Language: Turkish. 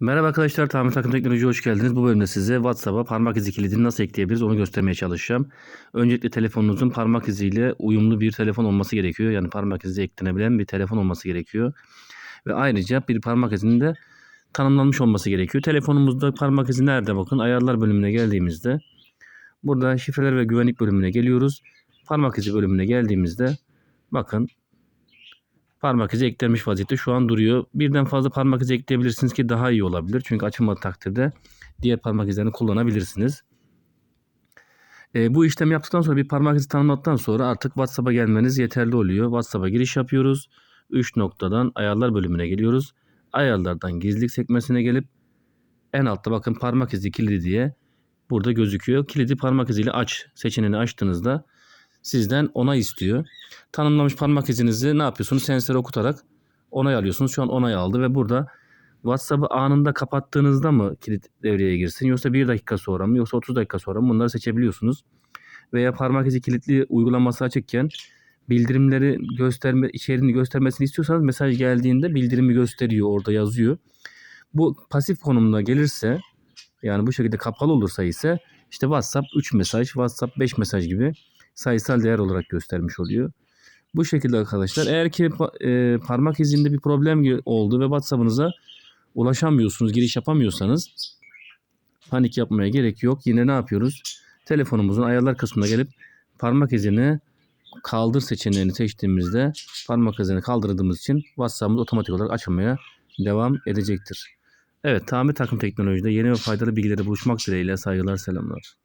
Merhaba arkadaşlar, Tamir Takım Teknoloji'ye hoş geldiniz. Bu bölümde size WhatsApp'a parmak izi kilidini nasıl ekleyebiliriz onu göstermeye çalışacağım. Öncelikle telefonunuzun parmak iziyle uyumlu bir telefon olması gerekiyor. Yani parmak izi eklenebilen bir telefon olması gerekiyor. Ve ayrıca bir parmak izinin de tanımlanmış olması gerekiyor. Telefonumuzda parmak izi nerede bakın ayarlar bölümüne geldiğimizde burada şifreler ve güvenlik bölümüne geliyoruz. Parmak izi bölümüne geldiğimizde bakın parmak izi eklenmiş vaziyette şu an duruyor. Birden fazla parmak izi ekleyebilirsiniz ki daha iyi olabilir. Çünkü açılmadığı takdirde diğer parmak izlerini kullanabilirsiniz. E, bu işlemi yaptıktan sonra bir parmak izi tanımladıktan sonra artık WhatsApp'a gelmeniz yeterli oluyor. WhatsApp'a giriş yapıyoruz. 3 noktadan ayarlar bölümüne geliyoruz. Ayarlardan gizlilik sekmesine gelip en altta bakın parmak izi kilidi diye burada gözüküyor. Kilidi parmak iziyle aç seçeneğini açtığınızda sizden onay istiyor. Tanımlamış parmak izinizi ne yapıyorsunuz? Sensöre okutarak onay alıyorsunuz. Şu an onay aldı ve burada WhatsApp'ı anında kapattığınızda mı kilit devreye girsin yoksa 1 dakika sonra mı yoksa 30 dakika sonra mı bunları seçebiliyorsunuz. Veya parmak izi kilitli uygulaması açıkken bildirimleri gösterme içeriğini göstermesini istiyorsanız mesaj geldiğinde bildirimi gösteriyor orada yazıyor. Bu pasif konumuna gelirse yani bu şekilde kapalı olursa ise işte WhatsApp 3 mesaj, WhatsApp 5 mesaj gibi sayısal değer olarak göstermiş oluyor. Bu şekilde arkadaşlar eğer ki e, parmak izinde bir problem oldu ve WhatsApp'ınıza ulaşamıyorsunuz, giriş yapamıyorsanız panik yapmaya gerek yok. Yine ne yapıyoruz? Telefonumuzun ayarlar kısmına gelip parmak izini kaldır seçeneğini seçtiğimizde parmak izini kaldırdığımız için WhatsApp'ımız otomatik olarak açılmaya devam edecektir. Evet, tamir takım teknolojide yeni ve faydalı bilgileri buluşmak dileğiyle saygılar, selamlar.